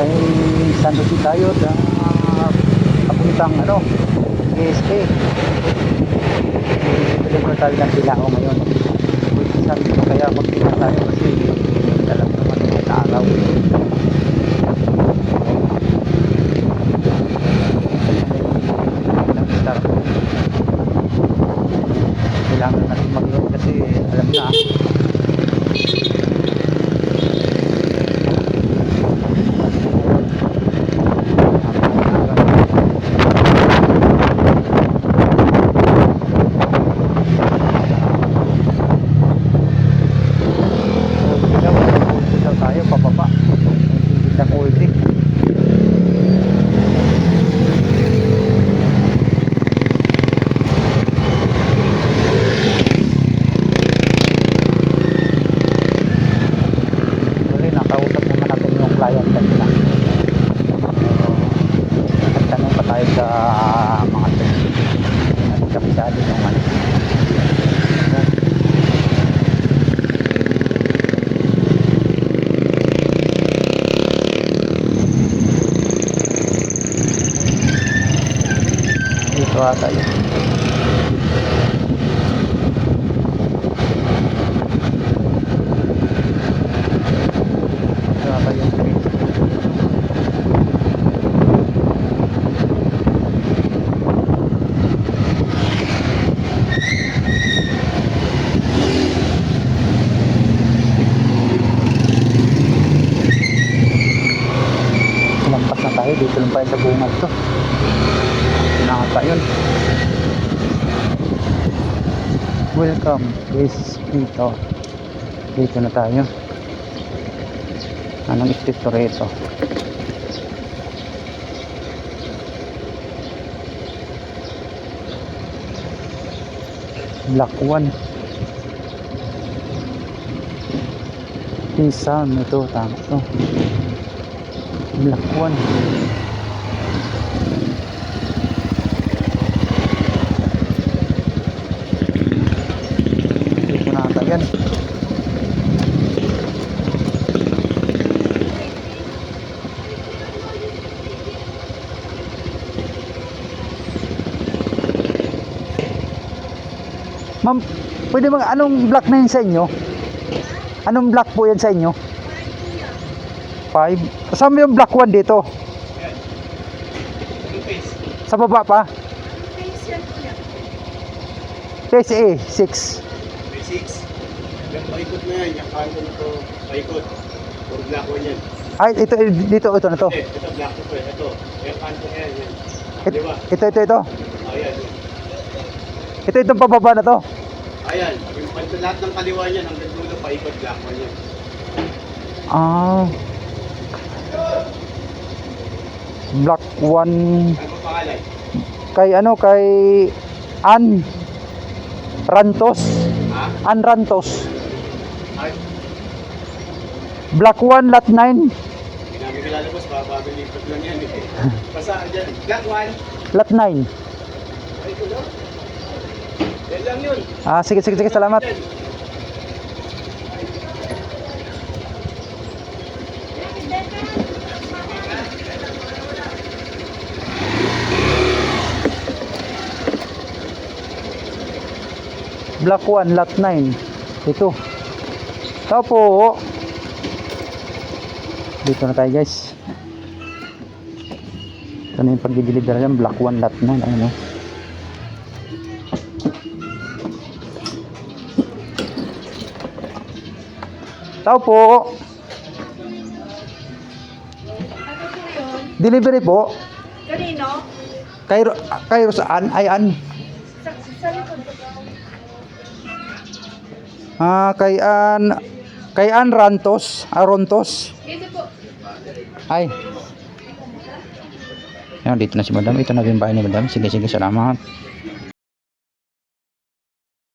Sando din tayo sa papuntang ano, GSK. Deliver tayo ng Bilao ngayon. Sabi ko kaya magpila tayo kabisado yung ano. Dito ata yun dito ata yung street lampas na tayo dito lang tayo sa bungad to. Nakaka yun. Welcome this dito dito na tayo. Anong to rito? Black one. P-sound ito tama to black one. Dito na ata ma'am pwede mga anong block na yun sa inyo? Anong block po yan sa inyo 5 kasama yung block 1 dito sa baba pa PSA 6 May 6. Yung paikot na yan, yung kanto na to, paikot. Puro black one yan. ay ito dito ito na to Eh, ito black to eh. Ito, yung yan. yan. It- Di ba? ito ito ito Ayan. ito itong pababa na to Ayan. Yung kanto lahat ng kaliwa niyan, hanggang dulo, paikot black one yan. ah block 1 Ano ba pangalan? kay ano kay An Rantos? An Rantos block 1 lot 9 hindi namin kilalabas, bago yan eh. Basta dyan, black one. lot 9 Ay, yun. ah sige sige sige salamat Yan. Block 1 lot 9 ito. Tao po dito na tayo guys. Ito na yung pagdideliver yan block 1 lot 9 ano tao po delivery po? Kanino? kay, Ro- kay saan ay an Sa, sa likod. ko. Ah, kay An kay An Rantos, Arontos. Po. Ay. Yan, dito na si Madam. Ito na yung ni Madam. Sige, sige, salamat.